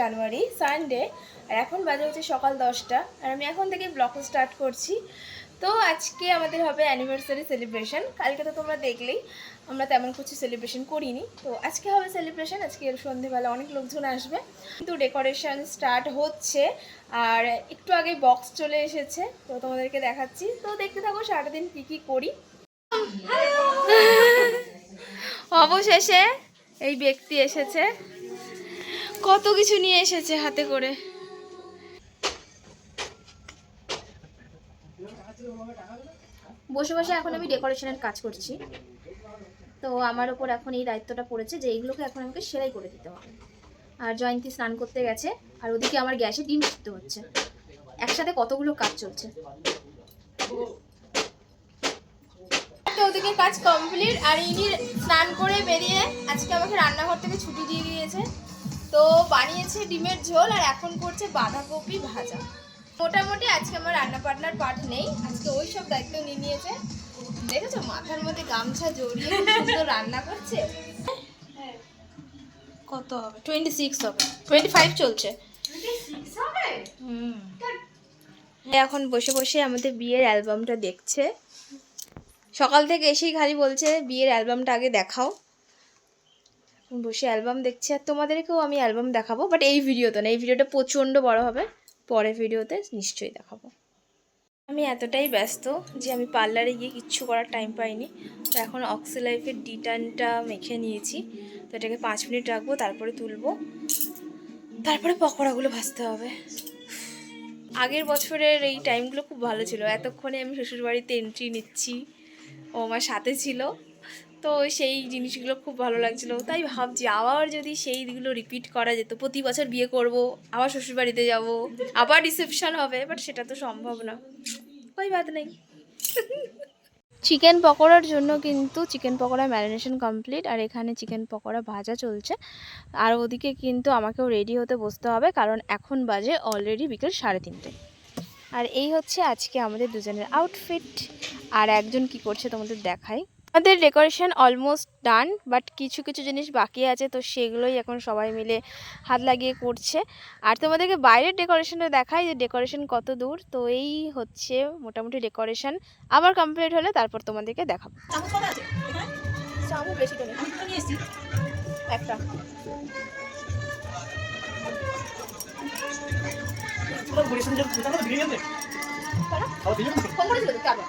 জানুয়ারি Sunday আর এখন বাজে হচ্ছে সকাল দশটা। আর আমি এখন থেকে ব্লগ স্টার্ট করছি। তো আজকে আমাদের হবে অ্যানিভার্সারি সেলিব্রেশন কালকে তো তোমরা দেখলেই আমরা তেমন কিছু সেলিব্রেশন করিনি। তো আজকে হবে সেলিব্রেশন আজকে সন্ধেবেলা অনেক লোকজন আসবে। কিন্তু ডেকোরেশন স্টার্ট হচ্ছে। আর একটু আগে বক্স চলে এসেছে। তো তোমাদেরকে দেখাচ্ছি। তো দেখতে থাকো সারাটা দিন কী কী করি। অবশেষে এই ব্যক্তি এসেছে। কত কিছু নিয়ে এসেছে হাতে করে। বসে বসে এখন আমি ডেকোরেশনের কাজ করছি। তো আমার ওপর এখন এই দায়িত্বটা পড়েছে যে এইগুলোকে এখন আমাকে সেলাই করে দিতে হবে। আর জয়ন্তী স্নান করতে গেছে, আর ওদিকে আমার গ্যাসে ডিম করতে হচ্ছে। একসাথে কতগুলো কাজ চলছে। ওদিকে কাজ কমপ্লিট আর ইনি স্নান করে বেরিয়ে আজকে আমাকে রান্নাঘর থেকে ছুটি দিয়ে দিয়েছে। তো বানিয়েছে ডিমের ঝোল আর এখন করছে বাঁধাকপি ভাজা। মোটামুটি আজকে আমার রান্না পার্টনার পার্ট নেই আজকে ওই সব দায়িত্ব নিয়ে নিয়েছে। দেখেছ মাথার মধ্যে গামছা জড়িয়ে সুন্দর রান্না করছে? কত হবে? টোয়েন্টি সিক্স হবে? টোয়েন্টি ফাইভ চলছে এখন বসে বসে আমাদের বিয়ের অ্যালবামটা দেখছে। সকাল থেকে এসেই খালি বলছে বিয়ের অ্যালবামটা আগে দেখাও। বসে অ্যালবাম দেখছি আর তোমাদেরকেও আমি অ্যালবাম দেখাবো বাট এই ভিডিওতে না, এই ভিডিওটা প্রচণ্ড বড় হবে, পরের ভিডিওতে নিশ্চয়ই দেখাবো। আমি এতটাই ব্যস্ত যে আমি পার্লারে গিয়ে কিচ্ছু করার টাইম পাইনি, তো এখন অক্সিলাইফের ডিটানটা মেখে নিয়েছি, তো এটাকে পাঁচ মিনিট রাখব, তারপরে তুলবো, তারপরে পকোড়াগুলো ভাজতে হবে। আগের বছরের এই টাইমগুলো খুব ভালো ছিল, এতক্ষণে আমি শ্বশুরবাড়িতে এন্ট্রি নিচ্ছি, ও আমার সাথে ছিল তো সেই জিনিসগুলো খুব ভালো লাগছিল। তাই ভাবছি আবার যদি সেই সেইগুলো রিপিট করা যেত, প্রতি বছর বিয়ে করব, আবার শ্বশুরবাড়িতে যাব, আবার রিসেপশন হবে বাট সেটা তো সম্ভব না। ওই বাদ নেই। চিকেন পকোড়ার জন্য কিন্তু চিকেন পকোড়া ম্যারিনেশন কমপ্লিট আর এখানে চিকেন পকোড়া ভাজা চলছে। আর ওদিকে কিন্তু আমাকেও রেডি হতে বসতে হবে, কারণ এখন বাজে অলরেডি বিকেল সাড়ে তিনটে। আর এই হচ্ছে আজকে আমাদের দুজনের আউটফিট আর একজন কি করছে তোমাদের দেখাই। আমাদের ডেকোরেশন অলমোস্ট ডান বাট কিছু কিছু জিনিস বাকি আছে তো সেগুলোই এখন সবাই মিলে হাত লাগিয়ে করছে। আর তোমাদেরকে বাইরের ডেকোরেশনটা দেখাই যে ডেকোরেশন কত দূর তো এই হচ্ছে মোটামুটি ডেকোরেশন আবার কমপ্লিট হলে তারপর তোমাদেরকে দেখাবো। চামচ কটা আছে এখানে? চামচ বেশি তো নেই আমি তো নিয়ে এসেছি। একটা। তোরা ঘুরে শুনে যাচ্ছে তাহলে ভিড়ে যাবে খাওয়া দিয়ে যাবে ফোন করেছিল তো কারণ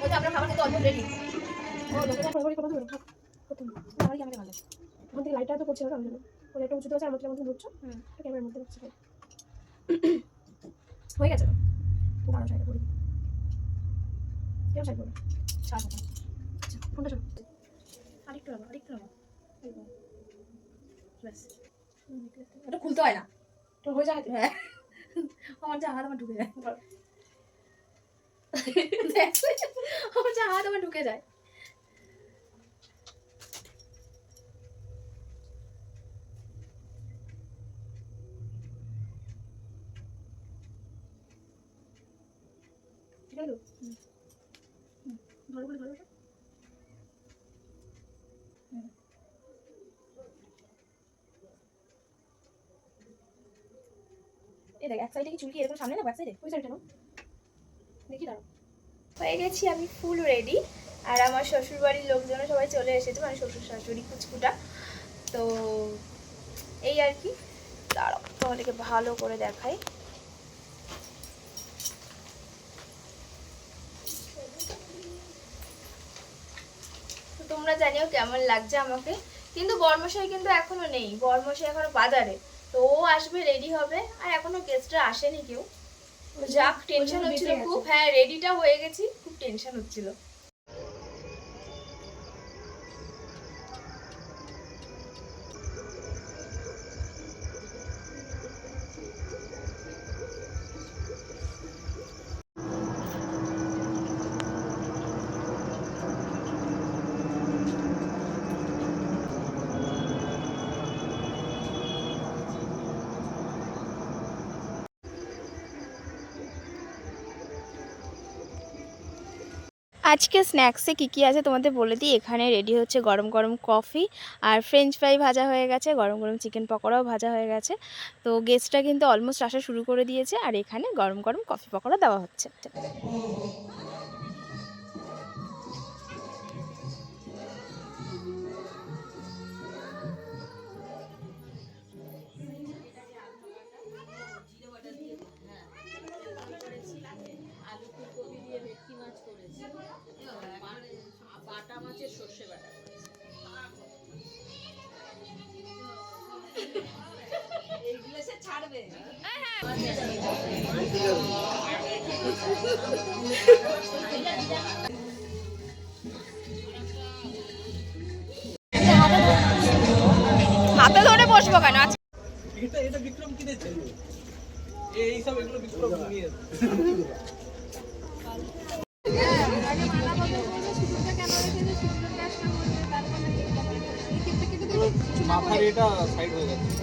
বলছে আপনার খাবার কিন্তু অল্প রেডি লাইটটা তো করছে উঁচুতে হয়ে গেছে কেউ সাইড ব্যাস খুলতে হয় না তো হয়ে যায় হ্যাঁ আমার যা হাত আমার ঢুকে যায় আমার যা হাত আমার ঢুকে যায় ঠিক আছে তো? হুম। ভালো করে ভালো করে এই দেখ, এক সাইডে কি চুলকি এরকম সামনে না ব্যাক সাইডে ওই সাইডটা দেখি, দাঁড়াও। হয়ে গেছি আমি ফুল রেডি আর আমার শ্বশুর বাড়ির লোকজন সবাই চলে এসেছে মানে শ্বশুর শাশুড়ি কুচকুটা। তো এই আর কি। দাঁড়াও, তোমাদেরকে ভালো করে দেখাই। তোমরা জানিও কেমন লাগছে আমাকে। কিন্তু বর্মশাই কিন্তু এখনও নেই। বর্মশাই এখনও বাজারে। তো ও আসবে রেডি হবে। আর এখনও গেস্টরা আসেনি কেউ। যাক টেনশন হচ্ছিল খুব। হ্যাঁ রেডিটা হয়ে গেছি খুব টেনশন হচ্ছিল। আজকে স্ন্যাক্সে কী কী আছে তোমাদের বলে দিই। এখানে রেডি হচ্ছে গরম গরম কফি আর ফ্রেঞ্চ ফ্রাই ভাজা হয়ে গেছে, গরম গরম চিকেন পকোড়াও ভাজা হয়ে গেছে। তো গেস্টটা কিন্তু অলমোস্ট আসা শুরু করে দিয়েছে আর এখানে গরম গরম কফি পকোড়া দেওয়া হচ্ছে। হাতে ধরে বসবো কেন? আজকে এটা এটা বিক্রম কিনেছে। এই সব এগুলো বিক্রম নিয়ে। মাথার এটা সাইড হয়ে গেছে।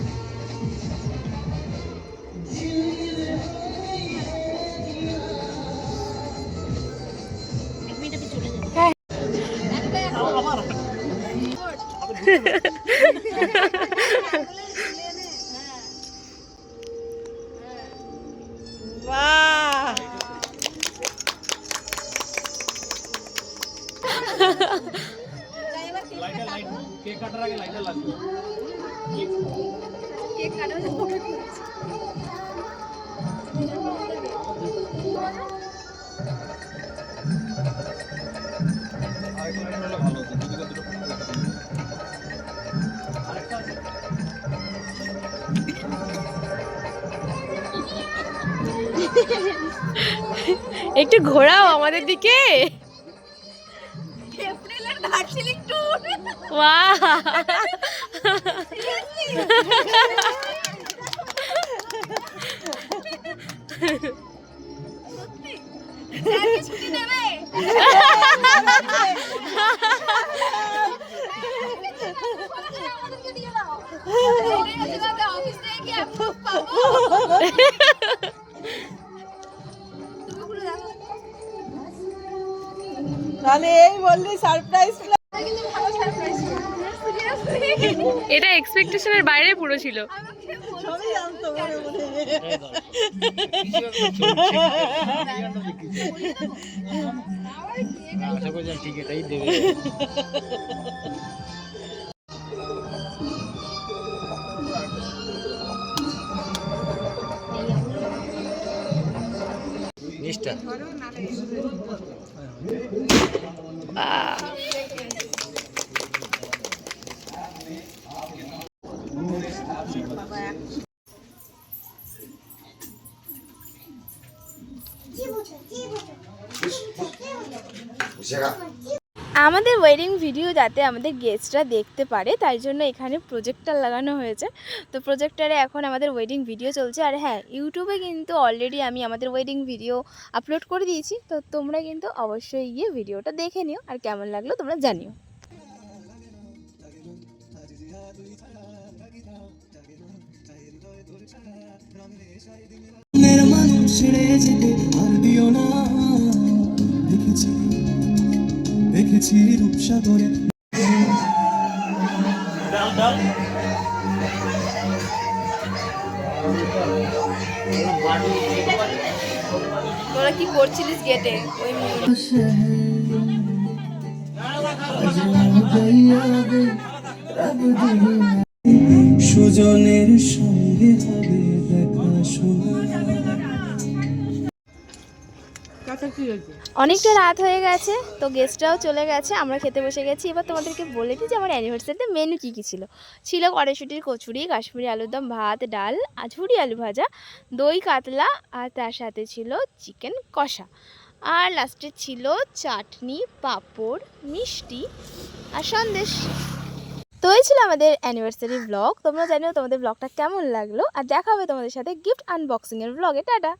কেক কাটার আগে লাইটার লাগবে আরেকটা লাইট হলে ভালো একটু ঘোরাও আমাদের দিকে। বাহ তাহলে এই বললি সারপ্রাইজ এটা এক্সপেকটেশনের বাইরে পুরো ছিল। সবই জানতো মনে মনে আশা আমাদের ওয়েডিং ভিডিও যাতে আমাদের গেস্টরা দেখতে পারে, তাই জন্য এখানে প্রজেক্টর লাগানো হয়েছে। তো প্রজেক্টারে এখন আমাদের ওয়েডিং ভিডিও চলছে। আর হ্যাঁ ইউটিউবে কিন্তু অলরেডি আমি আমাদের ওয়েডিং ভিডিও আপলোড করে দিয়েছি। তো তোমরা কিন্তু অবশ্যই গিয়ে ভিডিওটা দেখে নিও। আর কেমন লাগল তোমরা জানিও। মানুষ ছেড়ে যেতে আর দিও না। দেখেছি রূপসাগরে। তোরা কি করছিলিস গেটে ওই সুজনের সঙ্গে হবে দেখা শোনা। অনেকটা রাত হয়ে গেছে, তো গেস্টরাও চলে গেছে, আমরা খেতে বসে গেছি। এবার তোমাদেরকে বলে দিই যে আমার অ্যানিভার্সারিতে মেনু কী কী ছিল। ছিল কড়াইশুটির কচুরি, কাশ্মীরি আলুর দম, ভাত, ডাল ঝুড়ি আলু ভাজা, দই, কাতলা, আর তার সাথে ছিল চিকেন কষা। আর লাস্টে ছিল চাটনি, পাঁপড়, মিষ্টি, আর সন্দেশ। তো এই ছিল আমাদের অ্যানিভার্সারি ব্লগ তোমরা জানিও তোমাদের ব্লগটা কেমন লাগল। আর দেখা হবে তোমাদের সাথে গিফট আনবক্সিংয়ের ব্লগে টাটা!